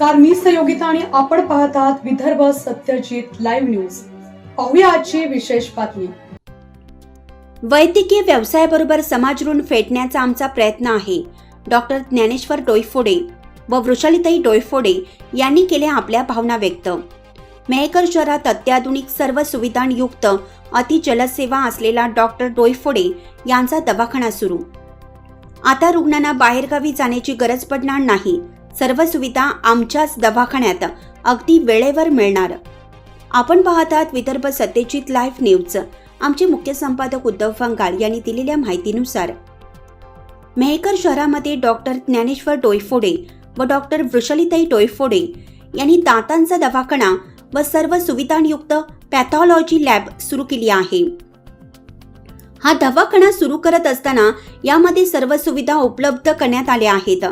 नमस्कार मी सहयोगिता आणि आपण पाहत आहात विदर्भ सत्यजित लाईव्ह न्यूज. पाहूया आजची विशेष बातमी. वैद्यकीय व्यवसायाबरोबर समाज ऋण फेडण्याचा आमचा प्रयत्न आहे. डॉक्टर ज्ञानेश्वर डोईफोडे व वृषालीताई डोईफोडे यांनी केल्या आपल्या भावना व्यक्त. मेहकर शहरात अत्याधुनिक सर्व सुविधांयुक्त अति सेवा असलेला डॉक्टर डोईफोडे यांचा दवाखाना सुरू. आता रुग्णांना बाहेरगावी जाण्याची गरज पडणार नाही. सर्व सुविधा आमच्याच दवाखान्यात अगदी वेळेवर मिळणार. आपण पाहत आहात विदर्भ सत्यजित लाईव्ह न्यूज. आमचे मुख्य संपादक उद्धव फंगाळ यांनी दिलेल्या माहितीनुसार मेहकर शहरामध्ये डॉक्टर ज्ञानेश्वर डोयफोडे व डॉक्टर वृषलिताई डोयफोडे यांनी दातांचा दवाखाना व सर्व सुविधांयुक्त पॅथॉलॉजी लॅब सुरू केली आहे. हा दवाखाना सुरू करत असताना यामध्ये सर्व सुविधा उपलब्ध करण्यात आल्या आहेत.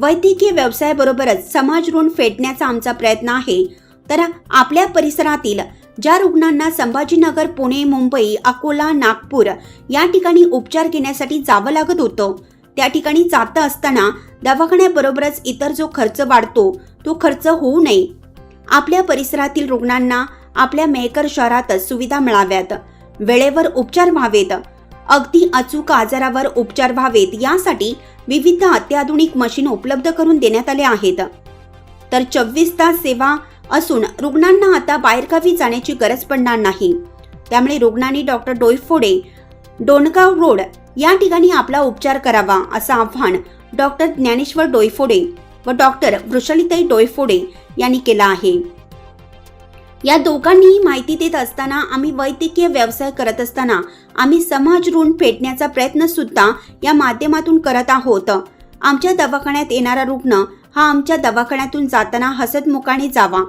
वैद्यकीय व्यवसायाबरोबरच समाज ऋण फेडण्याचा आमचा प्रयत्न आहे. तर आपल्या परिसरातील ज्या रुग्णांना संभाजीनगर पुणे मुंबई अकोला नागपूर या ठिकाणी उपचार घेण्यासाठी जावं लागत होतं त्या ठिकाणी जात असताना दवाखान्याबरोबरच इतर जो खर्च वाढतो तो खर्च होऊ नये. आपल्या परिसरातील रुग्णांना आपल्या मेहकर शहरातच सुविधा मिळाव्यात. वेळेवर उपचार व्हावेत. अगदी अचूक आजारावर उपचार व्हावेत यासाठी विविध अत्याधुनिक मशीन उपलब्ध करून देण्यात आले आहेत. तर चोवीस तास सेवा असून रुग्णांना आता बाहेरगावी जाण्याची गरज पडणार नाही. त्यामुळे रुग्णांनी डॉक्टर डोईफोडे डोणगाव रोड या ठिकाणी आपला उपचार करावा असं आव्हान डॉक्टर ज्ञानेश्वर डोईफोडे व डॉक्टर वृषलिताई डोईफोडे यांनी केलं आहे. या दोघांनीही माहिती देत असताना आम्ही वैद्यकीय व्यवसाय करत असताना आम्ही समाज ऋण फेडण्याचा प्रयत्न सुद्धा या माध्यमातून करत आहोत. आमच्या दवाखान्यात येणारा रुग्ण हा आमच्या दवाखान्यातून जाताना हसतमुखाने जावा.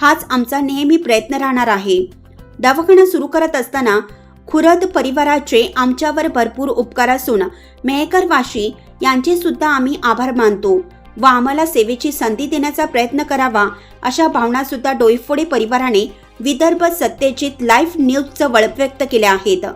हाच आमचा नेहमी प्रयत्न राहणार आहे. दवाखाना सुरू करत असताना खुरद परिवाराचे आमच्यावर भरपूर उपकार असून मेहकर वाशी यांचे सुद्धा आम्ही आभार मानतो. व आम्हाला सेवेची संधी देण्याचा प्रयत्न करावा अशा भावना सुद्धा डोईफोडे परिवाराने विदर्भ सत्यजित लाईव्ह न्यूजचं वळप व्यक्त केल्या आहेत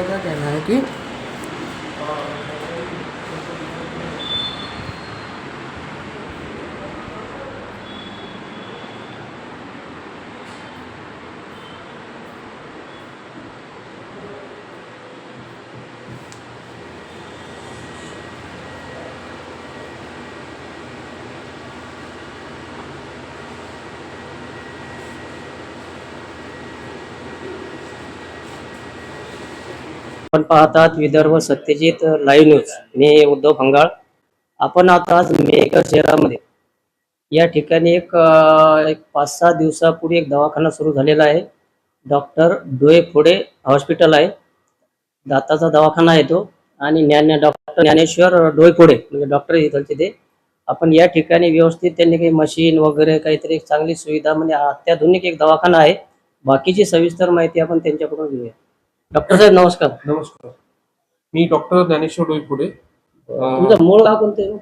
उसका क्या आपण पाहतात विदर्भ सत्यजित लाईव्ह न्यूज मी उद्धव फंगाळ. आपण आता आज मेहकर शहरामध्ये. या ठिकाणी एक एक पाच सहा दिवसापूर्वी एक दवाखाना सुरू झालेला आहे. डॉक्टर डोळे फोडे हॉस्पिटल आहे. दाताचा दवाखाना आहे तो. आणि ज्ञान डॉक्टर ज्ञानेश्वर डोईफोडे म्हणजे डॉक्टर इथलचे ते. आपण या ठिकाणी व्यवस्थित त्यांनी काही मशीन वगैरे काहीतरी चांगली सुविधा म्हणजे अत्याधुनिक एक दवाखाना आहे. बाकीची सविस्तर माहिती आपण त्यांच्याकडून घेऊया. डॉक्टर साहेब नमस्कार. नमस्कार. मी डॉक्टर ज्ञानेश्वर अं, तुमचं मूळ गाव कोणतं?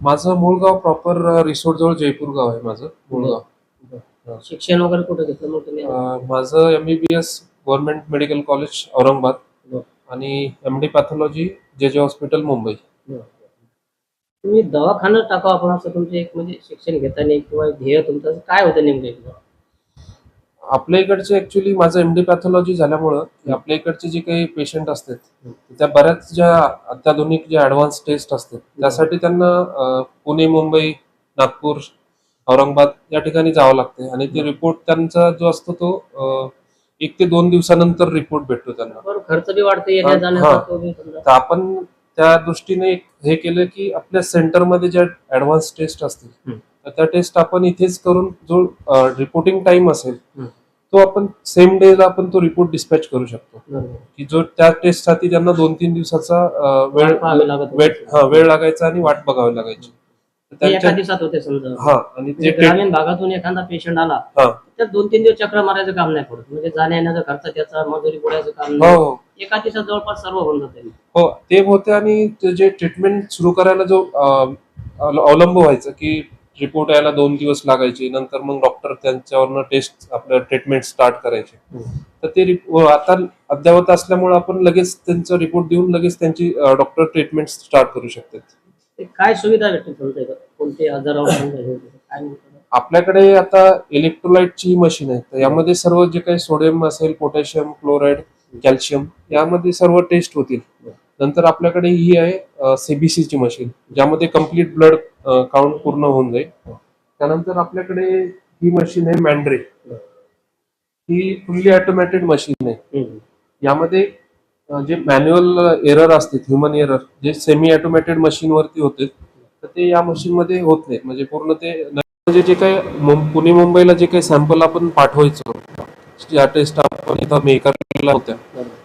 माझं मूळ गाव प्रॉपर रिसोर्ट जवळ जयपूर गाव आहे माझं मूळ गाव. शिक्षण वगैरे कुठं घेतलं मग तुम्ही? अं, माझं M B B S government medical college Aurangabad. आणि एम डी पॅथॉलॉजी जे जे हॉस्पिटल मुंबई. तुम्ही दवाखाना टाकावं आपण असं तुमचे एक म्हणजे शिक्षण घेताना किंवा ध्येय तुमचं असं काय होतं नेमकं? आपल्या इकडचे ऍक्च्युली माझं एम डी पॅथॉलॉजी झाल्यामुळं आपल्या इकडचे जे काही पेशंट असतात त्या बऱ्याच ज्या अत्याधुनिक ज्या ऍडव्हान्स टेस्ट असतात त्यासाठी त्यांना पुणे मुंबई नागपूर औरंगाबाद या ठिकाणी जावं लागते आणि ते रिपोर्ट त्यांचा जो असतो तो एक ते दोन दिवसानंतर रिपोर्ट भेटतो त्यांना. खर्च बी वाढते आपण त्या दृष्टीने हे केलं की आपल्या सेंटरमध्ये ज्या ऍडव्हान्स टेस्ट असतील त्या टेस्ट आपण इथेच करून जो रिपोर्टिंग टाइम असेल. तो आपण सेम डेला आपण तो रिपोर्ट डिस्पॅच करू शकतो. की जो त्या टेस्टसाठी त्यांना दोन तीन दिवसाचा वेळ. वेळ वेळ लागायचा आणि वाट बघावी लागायची. तर ते एका त्यांच्या दिवसात होते समजा. हा आणि म्हणजे ग्रामीण भागातून एखादा पेशंट आला तर दोन तीन दिवस चक्र मारायचं काम नाही पडत. म्हणजे जाण्या येण्याचा खर्च त्याचा मजुरी काम हो नाही. हो एका दिवसात जवळपास सर्व होऊन जाते. हो ते होते आणि जे ट्रीटमेंट सुरू करायला जो अवलंब व्हायचं की रिपोर्ट यायला दोन दिवस लागायचे. नंतर मग डॉक्टर त्यांच्यावरनं टेस्ट आपलं ट्रीटमेंट स्टार्ट करायचे. तर ते आता अद्यावत असल्यामुळे आपण लगेच त्यांचा रिपोर्ट देऊन लगेच त्यांची डॉक्टर ट्रीटमेंट स्टार्ट करू शकतात. काय सुविधा भेटते? कोणते आजारावर हे? आपल्याकडे आता इलेक्ट्रोलाइटची मशीन आहे तर यामध्ये सर्व जे काही सोडियम असेल पोटॅशियम क्लोराईड कॅल्शियम यामध्ये सर्व टेस्ट होतील. नंतर आपल्याकडे ही आहे सीबीसी ची मशीन ज्यामध्ये कंप्लीट ब्लड काउंट पूर्ण होऊन जाईल. त्यानंतर आपल्याकडे ही मशीन आहे मॅन्ड्रे. ही फुल्ली ऑटोमॅटेड मशीन आहे. यामध्ये जे मॅन्युअल एरर असते ह्युमन एरर जे सेमी ऑटोमॅटेड मशीन वरती होते तर ते या मशीन मध्ये होत नाही. म्हणजे पूर्ण ते म्हणजे जे काही पुणे मुंबईला जे काही सॅम्पल आपण पाठवायचो ज्या टेस्ट आपण इथं मेकरला होत्या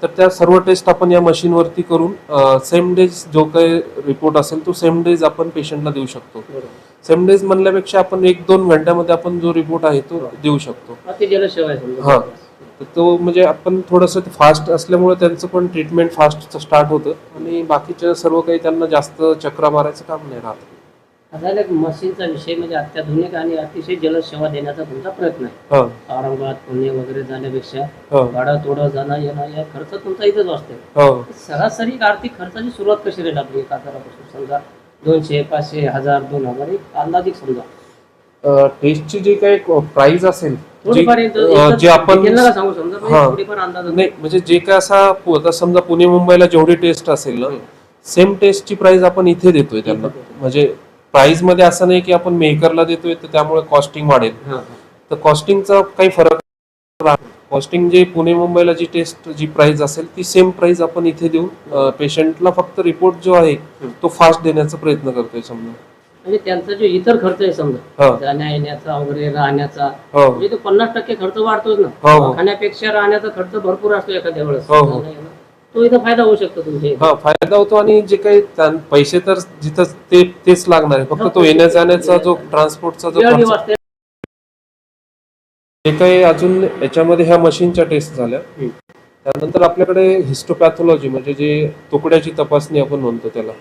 तर त्या सर्व टेस्ट आपण या मशीन वरती करून सेम डेज जो काही रिपोर्ट असेल तो सेम डेज आपण पेशंटला देऊ शकतो. सेम डेज म्हणल्यापेक्षा आपण एक दोन घंट्यामध्ये आपण जो रिपोर्ट आहे तो देऊ शकतो. हा. तो म्हणजे आपण थोडंसं फास्ट असल्यामुळे त्यांचं पण ट्रीटमेंट फास्ट स्टार्ट होतं आणि बाकीच्या सर्व काही त्यांना जास्त चक्रा मारायचं काम नाही राहत. एक मशीनचा विषय म्हणजे अत्याधुनिक आणि अतिशय जलद सेवा देण्याचा तुमचा प्रयत्न आहे. हो. औरंगाबाद पुणे वगैरे जाण्यापेक्षा हो. भाडं तोडं जाणं येणं या खर्च तुमचा इथंच असते हो. सरासरी आर्थिक खर्चाची सुरुवात कशी राहील आपली एका आजारापासून समजा दोनशे पाचशे हजार दोन हजार एक अंदाजिक समजा. टेस्टची जी काही प्राइस असेल जी- आपण नाही म्हणजे जे काय असा समजा पुणे मुंबईला जेवढी टेस्ट असेल ना सेम टेस्टची प्राइस आपण इथे देतोय त्यांना. म्हणजे प्राइसमध्ये असं नाही की आपण मेकरला देतोय तर त्यामुळे कॉस्टिंग वाढेल. तर कॉस्टिंगचा काही फरक कॉस्टिंग जे पुणे मुंबईला जी टेस्ट जी प्राइस असेल ती सेम प्राइस आपण इथे देऊन पेशंटला फक्त रिपोर्ट जो आहे तो फास्ट देण्याचा प्रयत्न करतोय समजा. म्हणजे त्यांचा जो इतर खर्च आहे समजा हो. जाण्या येण्याचा वगैरे राहण्याचा हो. म्हणजे तो पन्नास टक्के खर्च वाढतोच ना. हो, हो. खाण्यापेक्षा राहण्याचा खर्च भरपूर असतो एखाद्या वेळेस. तो इथं फायदा होऊ शकतो हा फायदा होतो आणि जे काही त्यां- पैसे तर जिथं ते तेच लागणार आहे फक्त तो येण्या जाण्याचा जो ट्रान्सपोर्टचा जो वेळ बी खर्च वाचते. जे काही अजून याच्यामध्ये ह्या मशीनच्या टेस्ट झाल्या हम्म. त्यानंतर आपल्याकडे हिस्टोपॅथॉलॉजी म्हणजे जे तुकड्याची तपासणी आपण म्हणतो त्याला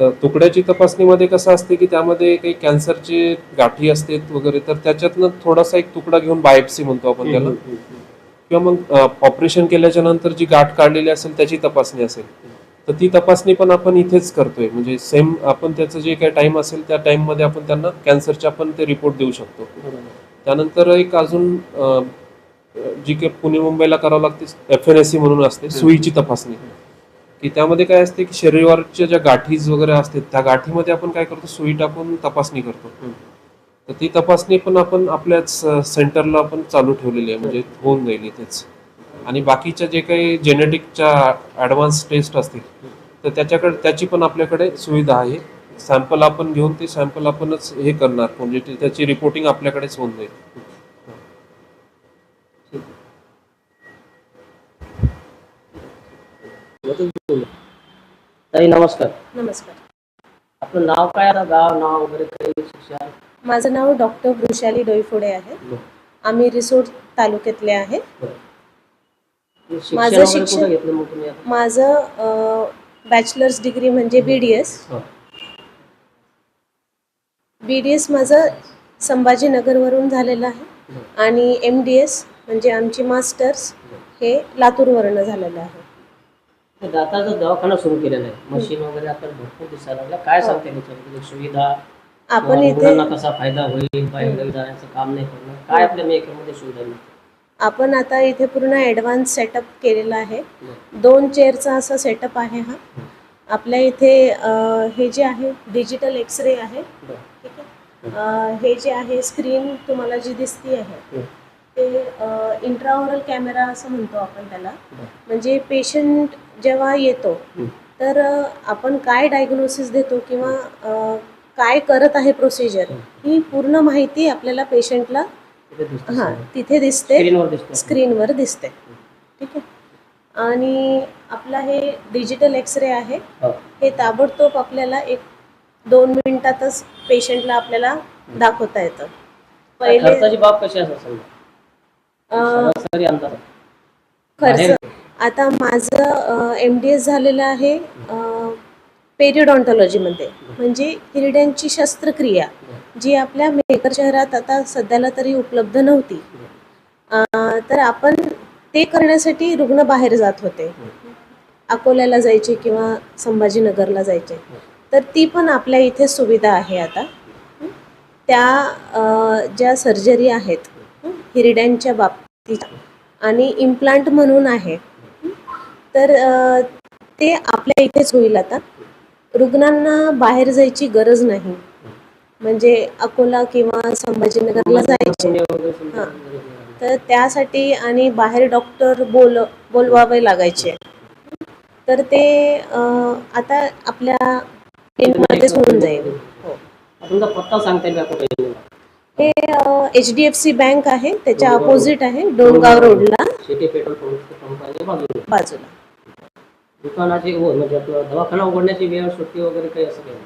तर तुकड्याची तपासणीमध्ये कसं असते की त्यामध्ये काही कॅन्सरचे गाठी असतात वगैरे तर त्याच्यातनं थोडासा एक तुकडा घेऊन बायोप्सी म्हणतो आपण त्याला हम्म. किंवा मग ऑपरेशन केल्याच्यानंतर जी गाठ काढलेली असेल त्याची तपासणी असेल तर ती तपासणी पण आपण इथेच करतोय. म्हणजे सेम आपण त्याचं जे काही टाइम असेल त्या टाइममध्ये आपण त्यांना कॅन्सरचे आपण ते रिपोर्ट देऊ शकतो. त्यानंतर एक अजून जी काही पुणे मुंबईला करावं लागते एफ एन एस सी म्हणून असते सुईची तपासणी. की त्यामध्ये काय असते की शरीरावरच्या ज्या गाठीज वगैरे असतात त्या गाठीमध्ये आपण काय करतो सुई टाकून तपासणी करतो. तर ती तपासणी पण आपण आपल्याच सेंटरला आपण चालू ठेवलेली आहे. म्हणजे होऊन जाईल इथेच. आणि बाकीच्या जे काही जेनेटिकच्या ऍडव्हान्स टेस्ट असतील तर त्याच्याकडे त्याची पण आपल्याकडे सुविधा आहे. सॅम्पल आपण घेऊन ते सॅम्पल आपणच हे करणार. म्हणजे त्याची रिपोर्टिंग आपल्याकडेच होऊन जाईल. ताई नमस्कार. नमस्कार. आपलं नाव काय? आता गाव नाव वगैरे काही शिक्षण माझं नाव डॉक्टर वृषाली डोईफोडे आहे. आम्ही रिसोड तालुक्यातले आहे. माझं शिक्षण-? माझं बॅचलर्स डिग्री म्हणजे बी डी एस हा. बी डी एस माझं संभाजीनगरवरून झालेलं आहे. आणि एम डी एस म्हणजे आमची मास्टर्स हे लातूरवरनं झालेलं आहे. दाताचा दवाखाना सुरू केलेला आहे मशीन वगैरे आता भरपूर दिसायला लागल्या काय सांगते त्याच्याबद्दल सुविधा? आपण इथे कसा फायदा होईल जाण्याचं काम नाही करणं काय आपल्या मेकरमध्ये सुविधा मिळते आपण आता इथे पूर्ण ॲडव्हान्स सेटअप केलेला आहे. दोन चेअरचा असा सेटअप आहे हा. आपल्या इथे अ, हे जे आहे डिजिटल एक्सरे आहे. ठीक आहे? अ, हे जे आहे स्क्रीन तुम्हाला जी दिसती आहे हं. ते इंट्राओरल कॅमेरा असं म्हणतो आपण त्याला. म्हणजे पेशंट जेव्हा येतो हं. तर अ, आपण काय डायग्नोसिस देतो किंवा अ, काय करत आहे प्रोसिजर ही. पूर्ण माहिती आपल्याला पेशंटला हां. तिथे दिसते. स्क्रीनवर दिसतं ठीक आहे? आणि आपला हे डिजिटल एक्सरे आहे. हो. हे ताबडतोब आपल्याला एक दोन मिनिटातच पेशंटला आपल्याला दाखवता येतं. पहिले बाब कशी खर्च. आता माझं एम डी एस झालेलं आहे. पेरिडॉन्टॉलॉजीमध्ये म्हणजे हिरड्यांची शस्त्रक्रिया जी आपल्या मेकर शहरात आता सध्याला तरी उपलब्ध नव्हती. तर आपण ते करण्यासाठी रुग्ण बाहेर जात होते. अकोल्याला जायचे किंवा संभाजीनगरला जायचे. तर ती पण आपल्या इथे सुविधा आहे आता. त्या ज्या सर्जरी आहेत हिरड्यांच्या बाबतीत आणि इम्प्लांट म्हणून आहे. तर ते आपल्या इथेच होईल आता. रुग्णांना बाहेर जायची गरज नाही. म्हणजे अकोला किंवा संभाजीनगरला जायचे. हां. तर त्यासाठी आणि बाहेर डॉक्टर बोल बोलवावे लागायचे. तर ते अ, आता आपल्या मध्येच होऊन जाईल. हो. तुमचा पत्ता सांगता येईल का कुठे? हे H D F C bank आहे. त्याच्या अपोजिट आहे डोंगगाव रोडला. सिटी पेट्रोल पंपाच्या बाजूला. बाजूला. दुकानाची म्हणजे आपलं दवाखाना उघडण्याची वेळ सुट्टी वगैरे काही असं काही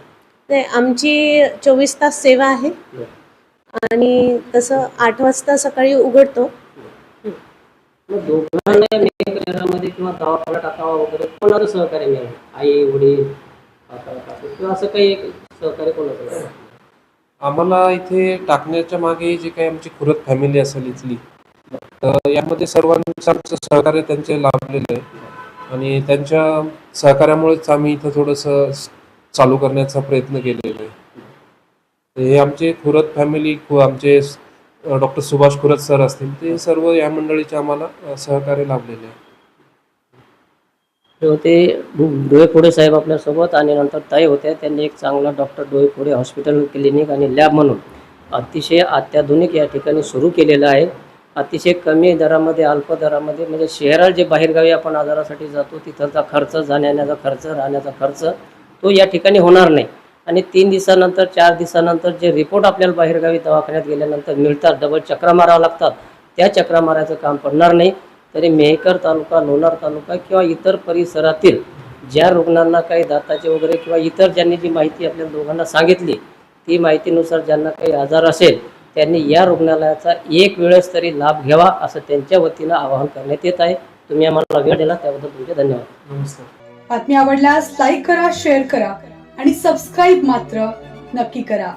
नाही. आमची चोवीस तास सेवा आहे. आणि तसं आठ वाजता सकाळी उघडतो. मग दोघांना किंवा दवाखाना टाकावा वगैरे कोणाचं सहकार्य मिळेल आई वडील किंवा असं काही एक सहकार्य कोणाचं? आम्हाला इथे टाकण्याच्या मागे जे काही आमची खुरत फॅमिली असेल इथली तर यामध्ये सर्वांचं आमचं सहकार्य त्यांचे लाभलेलं आहे. आणि त्यांच्या सहकार्यामुळेच आम्ही इथं थोडंसं चालू करण्याचा प्रयत्न केलेला आहे. हे आमचे खुरत फॅमिली आमचे डॉक्टर सुभाष खुरत सर असतील ते सर्व या मंडळीचे आम्हाला सहकार्य लाभलेले आहे. हो, ते होते डोळेफोडे साहेब आपल्यासोबत आणि नंतर ताई होत्या. त्यांनी एक चांगला डॉक्टर डोळेफोडे हॉस्पिटल क्लिनिक आणि लॅब म्हणून अतिशय अत्याधुनिक या ठिकाणी सुरू केलेलं आहे. अतिशय कमी दरामध्ये अल्प दरामध्ये म्हणजे शहरात जे बाहेरगावी आपण आजारासाठी जातो तिथलचा खर्च जाण्याचा खर्च राहण्याचा खर्च तो या ठिकाणी होणार नाही. आणि तीन दिवसानंतर चार दिवसानंतर जे रिपोर्ट आपल्याला बाहेरगावी दवाखान्यात गेल्यानंतर मिळतात डबल चक्रा मारावं लागतात त्या चक्रा मारायचं काम पडणार नाही. तरी मेहकर तालुका लोणार तालुका किंवा इतर परिसरातील ज्या रुग्णांना काही दाताचे वगैरे किंवा इतर ज्यांनी जी माहिती आपल्या दोघांना सांगितली ती माहितीनुसार ज्यांना काही आजार असेल त्यांनी या रुग्णालयाचा एक वेळेस तरी लाभ घ्यावा असं त्यांच्या वतीनं आवाहन करण्यात येत आहे. तुम्ही आम्हाला वेळ दिला त्याबद्दल तुमचे धन्यवाद. नमस्कार. बातमी आवडल्यास लाईक करा शेअर करा आणि सबस्क्राईब मात्र नक्की करा.